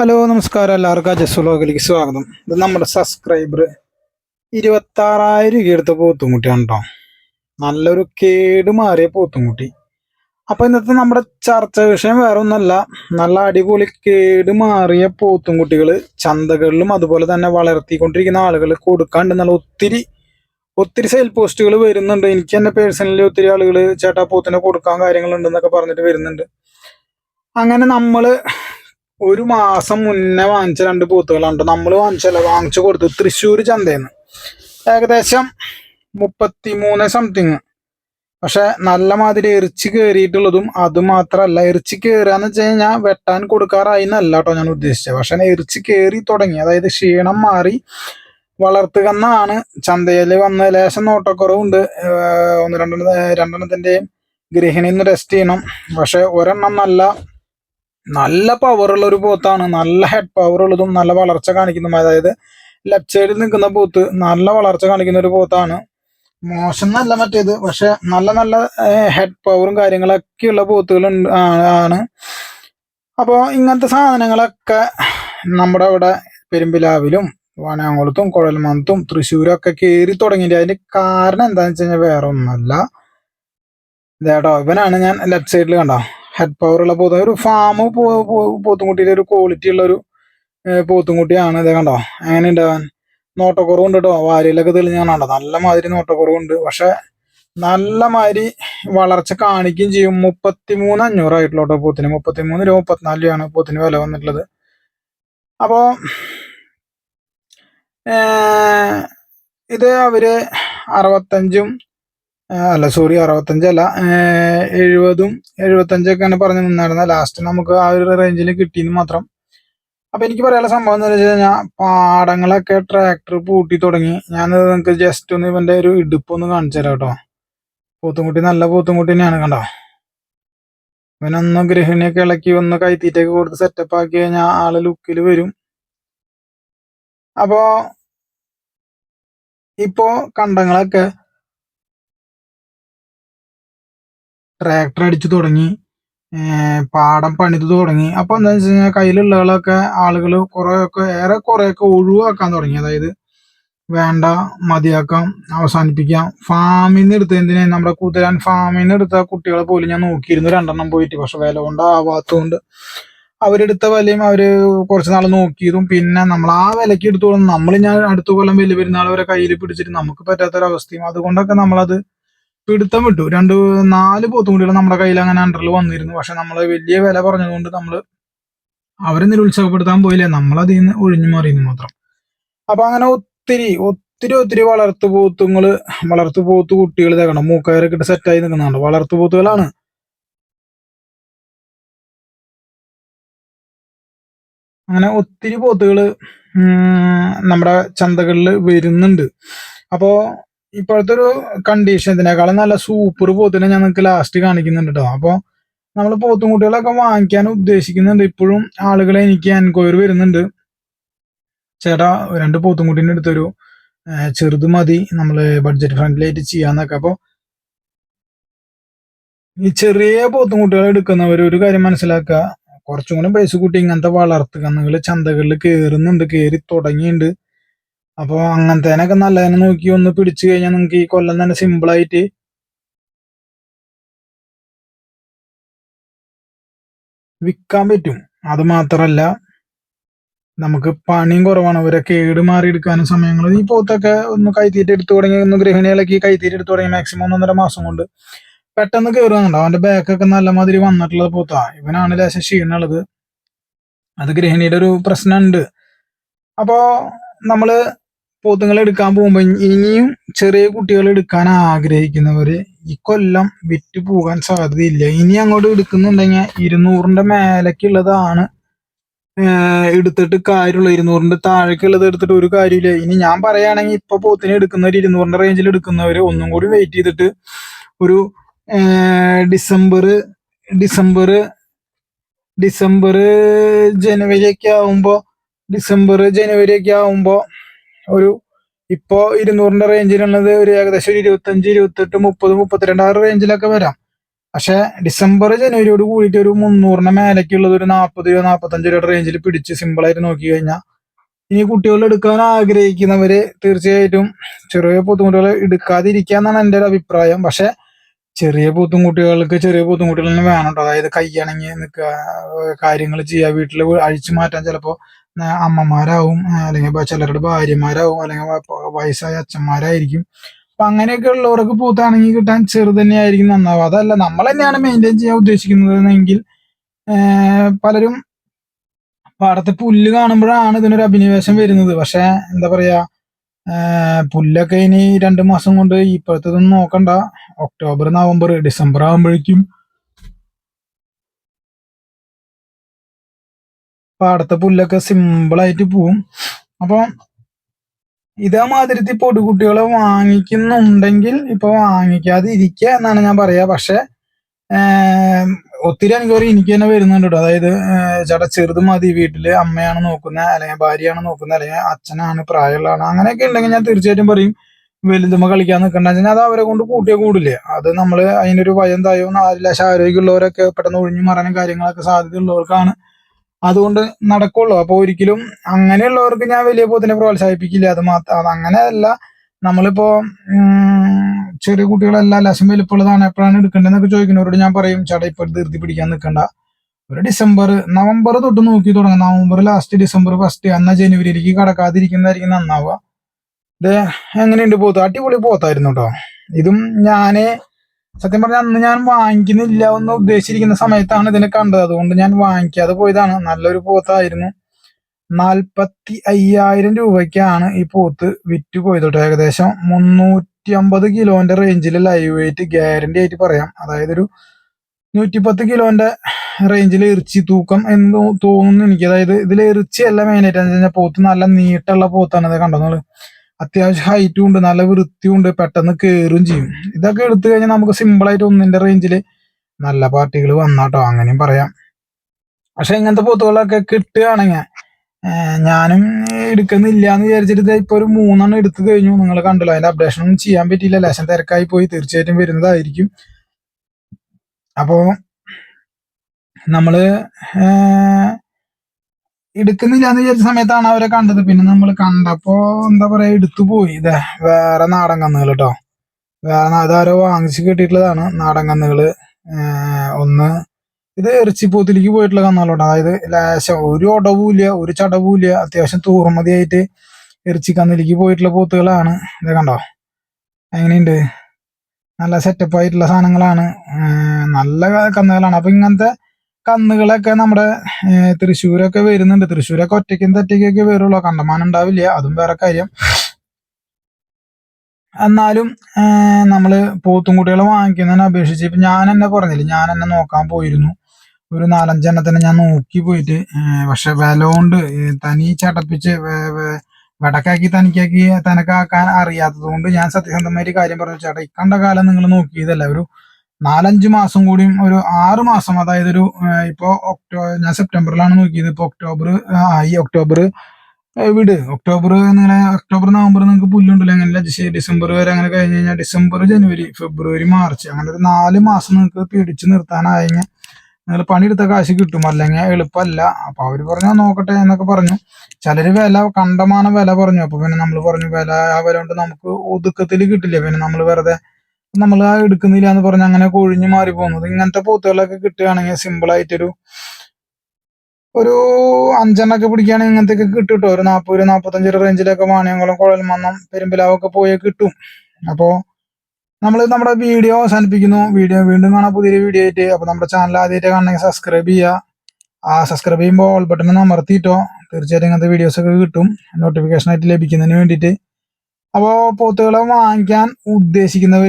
Hello നമസ്കാരം എല്ലാവർക്കും. അജസ് വ്ലോഗിലേക്ക് സ്വാഗതം. ഇത് നമ്മുടെ സബ്സ്ക്രൈബർ ഇരുപത്തി ആറായിരം രൂപ പോത്തുംകുട്ടിയാണ് കേട്ടോ നല്ലൊരു കേട് മാറിയ പോത്തുംകുട്ടി. അപ്പൊ ഇന്നത്തെ നമ്മുടെ ചർച്ച വിഷയം വേറെ ഒന്നല്ല നല്ല അടിപൊളി കേട് മാറിയ പോത്തുംകുട്ടികൾ ചന്തകളിലും അതുപോലെ തന്നെ വളർത്തിക്കൊണ്ടിരിക്കുന്ന ആളുകൾ കൊടുക്കാണ്ട് നല്ല ഒത്തിരി ഒത്തിരി സെയിൽ പോസ്റ്റുകൾ വരുന്നുണ്ട്. എനിക്ക് തന്നെ പേഴ്സണലി ഒത്തിരി ആളുകൾ ചേട്ടാ പോത്തിനെ കൊടുക്കാൻ കാര്യങ്ങളുണ്ടെന്നൊക്കെ പറഞ്ഞിട്ട് വരുന്നുണ്ട്. അങ്ങനെ നമ്മൾ ഒരു മാസം മുന്നേ വാങ്ങിച്ച രണ്ട് പോത്തുകളുണ്ട് നമ്മൾ വാങ്ങിച്ചല്ല വാങ്ങിച്ചു കൊടുത്തു തൃശ്ശൂർ ചന്തയിൽ ഏകദേശം മുപ്പത്തി മൂന്ന് സംതിങ് പക്ഷെ നല്ല മാതിരി എറിച്ച് കയറിയിട്ടുള്ളതും അത് മാത്രല്ല എറിച്ച് കയറുകയെന്ന് വെച്ച് കഴിഞ്ഞാൽ വെട്ടാൻ കൊടുക്കാറായി എന്നല്ല കേട്ടോ ഞാൻ ഉദ്ദേശിച്ചത്. പക്ഷെ എറിച്ച് കയറി തുടങ്ങി. അതായത് ക്ഷീണം മാറി വളർത്തുകന്നാണ് ചന്തയിൽ വന്ന ലേശം നോട്ടക്കുറവുണ്ട്. ഒന്ന് രണ്ടെണ്ണ രണ്ടെണ്ണത്തിന്റെയും ഗൃഹിണിന്ന് ടെസ്റ്റ് ചെയ്യണം. പക്ഷെ ഒരെണ്ണം നല്ല നല്ല പവറുള്ള ഒരു പോത്താണ് നല്ല ഹെഡ് പവർ ഉള്ളതും നല്ല വളർച്ച കാണിക്കുന്നതും അതായത് ലെഫ്റ്റ് സൈഡിൽ നിൽക്കുന്ന പോത്ത് നല്ല വളർച്ച കാണിക്കുന്ന ഒരു പോത്താണ് മോശം എന്നല്ല മറ്റേത് പക്ഷെ നല്ല നല്ല ഹെഡ് പവറും കാര്യങ്ങളൊക്കെ ഉള്ള പോത്തുകൾ ആണ്. അപ്പോൾ ഇങ്ങനത്തെ സാധനങ്ങളൊക്കെ നമ്മുടെ അവിടെ പെരുമ്പിലാവിലും വാനാകുളത്തും കുഴൽമന്തും തൃശ്ശൂരൊക്കെ കയറി തുടങ്ങിയിട്ട് അതിന്റെ കാരണം എന്താണെന്ന് വെച്ച് കഴിഞ്ഞാൽ വേറെ ഒന്നല്ല ഇതേട്ടോ ഇവനാണ് ഞാൻ ലെഫ്റ്റ് സൈഡിൽ കണ്ടോ? ഹെഡ് പവർ ഉള്ള പോത്ത്. ഒരു ഫാം പോത്തുംകുട്ടിയുടെ ഒരു ക്വാളിറ്റി ഉള്ള ഒരു പോത്തുംകുട്ടിയാണ്. ഇത് കണ്ടോ? അങ്ങനെ ഉണ്ടാവാൻ നോട്ടക്കുറവുണ്ട് കേട്ടോ വാരിയിലൊക്കെ തെളിഞ്ഞാണോ നല്ല മാതിരി നോട്ടക്കുറവുണ്ട്. പക്ഷെ നല്ല മാതിരി വളർച്ച കാണിക്കുകയും ചെയ്യും. മുപ്പത്തി മൂന്ന് അഞ്ഞൂറായിട്ടുള്ള കേട്ടോ പോത്തിന്. മുപ്പത്തി മൂന്ന് രൂപ മുപ്പത്തിനാല് രൂപയാണ് പോത്തിന് വില വന്നിട്ടുള്ളത്. അപ്പോ ഇത് അവർ അറുപത്തഞ്ചും അല്ല സോറി അറുപത്തഞ്ചല്ല. എഴുപതും എഴുപത്തഞ്ചൊക്കെയാണ് പറഞ്ഞു നിന്നായിരുന്നത് ലാസ്റ്റ് നമുക്ക് ആ ഒരു റേഞ്ചിൽ കിട്ടിയെന്ന് മാത്രം. അപ്പൊ എനിക്ക് പറയാനുള്ള സംഭവം എന്ന് വെച്ച് കഴിഞ്ഞാൽ പാടങ്ങളൊക്കെ ട്രാക്ടർ പൂട്ടി തുടങ്ങി. ഞാൻ നിങ്ങൾക്ക് ജസ്റ്റ് ഒന്ന് ഇവന്റെ ഒരു ഇടുപ്പൊന്ന് കാണിച്ചു തരാം കേട്ടോ. പൂത്തുംകുട്ടി നല്ല പൂത്തുംകുട്ടി തന്നെയാണ് കണ്ടോ? ഇവനൊന്ന് ഗൃഹിണിയൊക്കെ ഇളക്കി ഒന്ന് കൈത്തീറ്റൊക്കെ കൊടുത്ത് സെറ്റപ്പ് ആക്കി കഴിഞ്ഞാൽ ആൾ ലുക്കിൽ വരും. അപ്പോൾ ഇപ്പോ കണ്ടങ്ങളൊക്കെ ട്രാക്ടർ അടിച്ചു തുടങ്ങി പാടം പണിത് തുടങ്ങി. അപ്പൊ എന്താ വെച്ച് കഴിഞ്ഞാൽ കയ്യിലുള്ളകളൊക്കെ ആളുകൾ കുറെയൊക്കെ ഏറെ കുറെയൊക്കെ ഒഴിവാക്കാൻ തുടങ്ങി. അതായത് വേണ്ട മതിയാക്കാം അവസാനിപ്പിക്കാം. ഫാമിൽ നിന്ന് എടുത്ത എന്തിനാ? നമ്മുടെ കുതിരാൻ ഫാമിൽ നിന്ന് എടുത്ത കുട്ടികളെ പോലും ഞാൻ നോക്കിയിരുന്നു. രണ്ടെണ്ണം പോയിട്ട്. പക്ഷെ വില കൊണ്ട് ആവാത്തതുകൊണ്ട് അവരെടുത്ത വിലയും അവർ കുറച്ച് നാൾ നോക്കിയതും. പിന്നെ നമ്മൾ ആ വിലക്ക് എടുത്തോളം. നമ്മൾ ഞാൻ അടുത്ത കൊല്ലം വലിയ പെരുന്നാൾ വരെ കയ്യിൽ പിടിച്ചിട്ട് നമുക്ക് പറ്റാത്തൊരവസ്ഥയും. അതുകൊണ്ടൊക്കെ നമ്മളത് പിടുത്തം വിട്ടു. രണ്ട് നാല് പോത്തുകുട്ടികൾ നമ്മുടെ കയ്യിൽ അങ്ങനെ അണ്ടറിൽ വന്നിരുന്നു. പക്ഷെ നമ്മൾ വലിയ വില പറഞ്ഞതുകൊണ്ട് നമ്മൾ അവരെ നിരുത്സാഹപ്പെടുത്താൻ പോയില്ല. നമ്മളതിൽ നിന്ന് ഒഴിഞ്ഞു മാറിയെന്ന് മാത്രം. അപ്പൊ അങ്ങനെ ഒത്തിരി ഒത്തിരി ഒത്തിരി വളർത്തു പോത്തുങ്ങൾ വളർത്തു പോത്ത് കുട്ടികൾ ഇതാക്കണം. മൂക്കയറൊക്കെ ഇട്ട് സെറ്റായി നിൽക്കുന്നുണ്ട് വളർത്തു പോത്തുകളാണ്. അങ്ങനെ ഒത്തിരി പോത്തുകൾ നമ്മുടെ ചന്തകളിൽ വരുന്നുണ്ട്. അപ്പോ ഇപ്പോഴത്തെ ഒരു കണ്ടീഷൻ ഇതിനേക്കാളും നല്ല സൂപ്പർ പോത്തിനെ ഞാൻ നിങ്ങൾക്ക് ലാസ്റ്റ് കാണിക്കുന്നുണ്ട് കേട്ടോ അപ്പോൾ നമ്മൾ പോത്തും കുട്ടികളൊക്കെ വാങ്ങിക്കാൻ ഉദ്ദേശിക്കുന്നുണ്ട്. ഇപ്പോഴും ആളുകളെ എനിക്ക് എൻക്വയറി വരുന്നുണ്ട്. ചേട്ടാ രണ്ട് പോത്തുംകുട്ടീന്റെ അടുത്തൊരു ഏർ ചെറുത് മതി. നമ്മൾ ബഡ്ജറ്റ് ഫ്രണ്ട്ലി ആയിട്ട് ചെയ്യാന്നൊക്കെ. അപ്പോൾ ഈ ചെറിയ പോത്തും പോത്തുംകുട്ടികളെ എടുക്കുന്നവർ ഒരു കാര്യം മനസ്സിലാക്കുക. കുറച്ചും കൂടി പൈസ കൂട്ടി ഇങ്ങനത്തെ വളർത്തുക നിങ്ങൾ ചന്തകളിൽ കയറുന്നുണ്ട് കയറി തുടങ്ങിയിട്ടുണ്ട് അപ്പൊ അങ്ങനത്തേനൊക്കെ നല്ലതിനെ നോക്കി ഒന്ന് പിടിച്ചു കഴിഞ്ഞാൽ നിങ്ങൾക്ക് ഈ കൊല്ലം തന്നെ സിമ്പിൾ ആയിട്ട് വിൽക്കാൻ പറ്റും. അത് മാത്രല്ല നമുക്ക് പണിയും കുറവാണ്. ഇവരെ കേട് മാറി എടുക്കാനും സമയങ്ങൾ ഈ പോത്തൊക്കെ ഒന്ന് കൈത്തീറ്റ എടുത്തു തുടങ്ങി. ഒന്ന് ഗൃഹിണികളൊക്കെ ഈ കൈത്തീറ്റ എടുത്തു തുടങ്ങി മാക്സിമം ഒന്നൊന്നര മാസം കൊണ്ട്. പെട്ടെന്ന് കയറുന്നുണ്ട് അവന്റെ ബാക്കൊക്കെ നല്ല മാതിരി വന്നിട്ടുള്ളത് പോത്താ. ഇവനാണ് ലേശം ക്ഷീണുള്ളത് അത് ഗൃഹിണിയുടെ ഒരു പ്രശ്നമുണ്ട്. അപ്പോ നമ്മൾ പോത്തുങ്ങളെ എടുക്കാൻ പോകുമ്പോൾ ഇനിയും ചെറിയ കുട്ടികൾ എടുക്കാൻ ആഗ്രഹിക്കുന്നവര് ഈ കൊല്ലം വിറ്റ് പോകാൻ സാധ്യതയില്ല. ഇനി അങ്ങോട്ട് എടുക്കുന്നുണ്ടെങ്കിൽ ഇരുന്നൂറിന്റെ മേലേക്കുള്ളതാണ് എടുത്തിട്ട് കാര്യമുള്ള. ഇരുന്നൂറിന്റെ താഴേക്കുള്ളത് എടുത്തിട്ട് ഒരു കാര്യമില്ല ഇനി ഞാൻ പറയുകയാണെങ്കിൽ ഇപ്പൊ പോത്തിനെ എടുക്കുന്നവർ ഇരുന്നൂറിന്റെ റേഞ്ചിൽ എടുക്കുന്നവര് ഒന്നും കൂടി വെയിറ്റ് ചെയ്തിട്ട് ഒരു ഡിസംബർ ഡിസംബർ ഡിസംബർ ജനുവരി ഒക്കെ ആവുമ്പോ ഡിസംബർ ജനുവരി ഒക്കെ ആവുമ്പോ ഒരു ഇപ്പോ ഇരുന്നൂറിന്റെ റേഞ്ചിലുള്ളത് ഒരു ഏകദേശം ഒരു ഇരുപത്തഞ്ച് ഇരുപത്തെട്ട് മുപ്പത് മുപ്പത്തിരണ്ട് ആ റേഞ്ചിലൊക്കെ വരാം. പക്ഷെ ഡിസംബർ ജനുവരിയോട് കൂടിയിട്ട് ഒരു മുന്നൂറിന് മേലേക്കുള്ളത് ഒരു നാൽപ്പത് രൂപ നാൽപ്പത്തഞ്ച് രൂപയുടെ റേഞ്ചിൽ പിടിച്ച് സിമ്പിളായിട്ട് നോക്കി കഴിഞ്ഞാൽ ഇനി കുട്ടികൾ എടുക്കാൻ ആഗ്രഹിക്കുന്നവര് തീർച്ചയായിട്ടും ചെറിയ പോത്തുകുട്ടികൾ എടുക്കാതിരിക്കുക എന്നാണ് എന്റെ ഒരു അഭിപ്രായം. പക്ഷെ ചെറിയ പൂത്തുംകുട്ടികൾക്ക് ചെറിയ പൂത്തുംകുട്ടികളിൽ വേണം അതായത് കൈയണങ്ങി നിൽക്കുക കാര്യങ്ങൾ ചെയ്യുക വീട്ടിൽ അഴിച്ചു മാറ്റാൻ ചിലപ്പോൾ അമ്മമാരാവും അല്ലെങ്കിൽ ചിലരുടെ ഭാര്യമാരാവും അല്ലെങ്കിൽ വയസ്സായ അച്ഛന്മാരായിരിക്കും. അപ്പൊ അങ്ങനെയൊക്കെ ഉള്ളവർക്ക് പൂത്താണെങ്കിൽ കിട്ടാൻ ചെറുതന്നെയായിരിക്കും നന്നാവുക. അതല്ല നമ്മൾ തന്നെയാണ് മെയിന്റെയിൻ ചെയ്യാൻ ഉദ്ദേശിക്കുന്നത് പലരും പാടത്തെ പുല്ല് കാണുമ്പോഴാണ് ഇതിനൊരു അഭിനിവേശം വരുന്നത്. പക്ഷെ എന്താ പറയാ പുല്ലൊക്കെ ഇനി രണ്ട് മാസം കൊണ്ട് ഇപ്പോഴത്തെ നോക്കണ്ട. ഒക്ടോബർ നവംബർ ഡിസംബർ ആകുമ്പോഴേക്കും പാടത്തെ പുല്ലൊക്കെ സിമ്പിളായിട്ട് പോവും. അപ്പോൾ ഇതേമാതിരത്തി പൊടികുട്ടികളെ വാങ്ങിക്കുന്നുണ്ടെങ്കിൽ ഇപ്പൊ വാങ്ങിക്കാതെ ഇരിക്കുക എന്നാണ് ഞാൻ പറയാ. പക്ഷെ ഒത്തിരി അനുഭവം എനിക്ക് തന്നെ വരുന്നുണ്ട് കേട്ടോ അതായത് ചേട്ടാ ചെറുത് മതി വീട്ടിൽ. അമ്മയാണ് നോക്കുന്ന അല്ലെങ്കിൽ ഭാര്യയാണ് നോക്കുന്ന അല്ലെങ്കിൽ അച്ഛനാണ് പ്രായമുള്ളതാണ്. അങ്ങനെയൊക്കെ ഉണ്ടെങ്കിൽ ഞാൻ തീർച്ചയായിട്ടും പറയും വലുതുമ്പോ കളിക്കാൻ നിൽക്കണ്ട അത് അവരെ കൊണ്ട് കൂട്ടിയ കൂടില്ലേ? അത് നമ്മൾ അതിനൊരു ഭയം തായോ നാല് ലക്ഷം ആരോഗ്യമുള്ളവരൊക്കെ പെട്ടെന്ന് ഒഴിഞ്ഞു മാറാനും കാര്യങ്ങളൊക്കെ സാധ്യതയുള്ളവർക്കാണ് അതുകൊണ്ട് നടക്കുള്ളൂ. അപ്പൊ ഒരിക്കലും അങ്ങനെയുള്ളവർക്ക് ഞാൻ വലിയ പോത്തിനെ പ്രോത്സാഹിപ്പിക്കില്ല. അത് മാത്രം അങ്ങനെയല്ല. നമ്മളിപ്പോ ചെറിയ കുട്ടികളെല്ലാം ലക്ഷം വലിപ്പുള്ളതാണ് എപ്പോഴാണ് എടുക്കേണ്ടതെന്നൊക്കെ ചോദിക്കുന്നവരോട് ഞാൻ പറയും ചേട്ടാ ഇപ്പൊ ധൃതി പിടിക്കാൻ നിൽക്കണ്ട. ഒരു ഡിസംബർ നവംബർ തൊട്ട് നോക്കി തുടങ്ങാം നവംബർ ലാസ്റ്റ് ഡിസംബർ ഫസ്റ്റ് അന്ന ജനുവരിയിലേക്ക് കടക്കാതിരിക്കുന്നതായിരിക്കും നന്നാവുക. ഇത് എങ്ങനെയുണ്ട് പോത്ത്? അടിപൊളി പോത്തായിരുന്നു കേട്ടോ ഇതും ഞാൻ സത്യം പറഞ്ഞാൽ അന്ന് ഞാൻ വാങ്ങിക്കുന്നില്ല എന്ന് ഉദ്ദേശിച്ചിരിക്കുന്ന സമയത്താണ് ഇതിനെ കണ്ടത്. അതുകൊണ്ട് ഞാൻ വാങ്ങിക്കാതെ പോയതാണ്. നല്ലൊരു പോത്തായിരുന്നു. നാൽപ്പത്തി അയ്യായിരം രൂപയ്ക്കാണ് ഈ പോത്ത് വിറ്റ് കേട്ടോ. ഏകദേശം മുന്നൂറ്റി അമ്പത് കിലോന്റെ റേഞ്ചിൽ ലൈവ് വെയിറ്റ് ഗ്യാരണ്ടി ആയിട്ട് പറയാം. അതായത് ഒരു നൂറ്റിപ്പത്ത് കിലോന്റെ റേഞ്ചിൽ ഇറച്ചി തൂക്കം എന്ന് തോന്നുന്നു എനിക്ക്. അതായത് ഇതിൽ ഇറച്ചിയല്ല മെയിനായിട്ട് എന്ന് പോത്ത് നല്ല നീട്ടുള്ള പോത്താണ് ഇത് കണ്ടോ നിങ്ങൾ അത്യാവശ്യം ഹൈറ്റും ഉണ്ട് നല്ല വൃത്തിയും ഉണ്ട് പെട്ടെന്ന് കയറും ചെയ്യും. ഇതൊക്കെ എടുത്തു കഴിഞ്ഞാൽ നമുക്ക് സിമ്പിൾ ആയിട്ട് ഒന്നിന്റെ റേഞ്ചിൽ നല്ല പാർട്ടികൾ വന്നാട്ടോ അങ്ങനെയും പറയാം. പക്ഷെ ഇങ്ങനത്തെ പോത്തുകളൊക്കെ കിട്ടുകയാണെങ്കിൽ ഞാനും എടുക്കുന്നില്ല എന്ന് വിചാരിച്ചിട്ട് ഇപ്പൊ ഒരു മൂന്നെണ്ണം എടുത്തു കഴിഞ്ഞു. നിങ്ങൾ കണ്ടല്ലോ അതിന്റെ അപ്ഡേഷൻ ഒന്നും ചെയ്യാൻ പറ്റിയില്ല ലേശം തിരക്കായി പോയി തീർച്ചയായിട്ടും വരുന്നതായിരിക്കും. അപ്പോ നമ്മൾ എടുക്കുന്നില്ല എന്ന് വിചാരിച്ച സമയത്താണ് അവരെ കണ്ടത്. പിന്നെ നമ്മൾ കണ്ടപ്പോ എന്താ പറയാ എടുത്തു പോയി ഇതേ വേറെ നാടൻ കന്നുകൾ കേട്ടോ വേറെ അതാരോ വാങ്ങിച്ച് കിട്ടിയിട്ടുള്ളതാണ് നാടൻ കന്നുകൾ ഒന്ന് ഇത് എറിച്ചിപ്പോത്തിലേക്ക് പോയിട്ടുള്ള കന്നുകളുണ്ട് അതായത് ലേശം. ഒരു ഒടവുമില്ല ഒരു ചടവുമില്ല. അത്യാവശ്യം തൂർമതിയായിട്ട് എറിച്ചി കന്നിലേക്ക് പോയിട്ടുള്ള പോത്തുകളാണ്. ഇത് കണ്ടോ? എങ്ങനെയുണ്ട്? നല്ല സെറ്റപ്പ് ആയിട്ടുള്ള സാധനങ്ങളാണ്. നല്ല കന്നുകളാണ്. അപ്പൊ ഇങ്ങനത്തെ കന്നുകളൊക്കെ നമ്മുടെ തൃശ്ശൂരൊക്കെ വരുന്നുണ്ട്. തൃശ്ശൂരൊക്കെ ഒറ്റയ്ക്കും തെറ്റയ്ക്കൊക്കെ വരുള്ളൂ. കണ്ടമാനം ഉണ്ടാവില്ല. അതും വേറെ കാര്യം. എന്നാലും നമ്മൾ പോത്തുംകുട്ടികളെ വാങ്ങിക്കുന്നതിനെ അപേക്ഷിച്ച് ഇപ്പൊ ഞാൻ എന്നെ പറഞ്ഞില്ല ഞാൻ എന്നെ നോക്കാൻ പോയിരുന്നു. ഒരു നാലഞ്ചെണ്ണത്തിന് ഞാൻ നോക്കി പോയിട്ട് പക്ഷെ വില കൊണ്ട് തനി ചടപ്പിച്ച് വടക്കാക്കി തനിക്കാക്കി തനക്കാക്കാൻ അറിയാത്തത് കൊണ്ട് ഞാൻ സത്യസന്ധമായിട്ട് കാര്യം പറഞ്ഞു. ചേട്ടാ ഇക്കണ്ട കാലം നിങ്ങൾ നോക്കിയതല്ല? ഒരു നാലഞ്ച് മാസം കൂടിയും ഒരു ആറ് മാസം അതായത് ഒരു ഇപ്പോ ഒക്ടോ ഞാൻ സെപ്റ്റംബറിലാണ് നോക്കിയത്. ഇപ്പൊ ഒക്ടോബർ ആയി ഒക്ടോബർ വിട്. ഒക്ടോബർ നിങ്ങളെ ഒക്ടോബർ നവംബർ നിങ്ങൾക്ക് പുല്ലുണ്ടല്ലോ. അങ്ങനെ ഡിസംബർ വരെ അങ്ങനെ കഴിഞ്ഞ് കഴിഞ്ഞാൽ ഡിസംബർ ജനുവരി ഫെബ്രുവരി മാർച്ച് അങ്ങനെ ഒരു നാല് മാസം നിങ്ങൾക്ക് പിടിച്ചു നിർത്താനായെങ്കിൽ നിങ്ങൾ പണിയെടുത്ത കാശ് കിട്ടും. അല്ലെങ്കിൽ എളുപ്പമല്ല. അപ്പൊ അവർ പറഞ്ഞു നോക്കട്ടെ എന്നൊക്കെ പറഞ്ഞു. ചിലര് വില കണ്ടമാനം വില പറഞ്ഞു. അപ്പൊ പിന്നെ നമ്മൾ പറഞ്ഞു വില ആ വില കൊണ്ട് നമുക്ക് ഒതുക്കത്തിൽ കിട്ടില്ല. പിന്നെ നമ്മൾ വെറുതെ നമ്മൾ ആ എടുക്കുന്നില്ല എന്ന് പറഞ്ഞ് അങ്ങനെ കൊഴിഞ്ഞു മാറി പോകുന്നത്. ഇങ്ങനത്തെ പോത്തുകളൊക്കെ കിട്ടുകയാണെങ്കിൽ സിമ്പിൾ ആയിട്ടൊരു ഒരു അഞ്ചെണ്ണൊക്കെ പിടിക്കുകയാണെങ്കിൽ ഇങ്ങനത്തെ ഒക്കെ കിട്ടും കേട്ടോ ഒരു നാൽപ്പത് ഒരു നാൽപ്പത്തഞ്ച് റേഞ്ചിലൊക്കെ വാണിയംകുളം കുഴൽമന്നം പെരുമ്പിലാവൊക്കെ പോയി കിട്ടും. അപ്പോൾ നമ്മൾ നമ്മുടെ വീഡിയോ അവസാനിപ്പിക്കുന്നു. വീഡിയോ വീണ്ടും കാണാൻ പുതിയൊരു വീഡിയോ ആയിട്ട്. അപ്പോൾ നമ്മുടെ ചാനൽ ആദ്യമായിട്ട് കാണണമെങ്കിൽ സബ്സ്ക്രൈബ് ചെയ്യുക. ആ സബ്സ്ക്രൈബ് ചെയ്യുമ്പോൾ ഓൾ ബട്ടൺ അമർത്തിയിട്ടോ തീർച്ചയായിട്ടും ഇങ്ങനത്തെ വീഡിയോസൊക്കെ കിട്ടും. നോട്ടിഫിക്കേഷൻ ആയിട്ട് ലഭിക്കുന്നതിന് വേണ്ടിയിട്ട്. അപ്പോൾ പോത്തുകളെ വാങ്ങിക്കാൻ ഉദ്ദേശിക്കുന്നവർ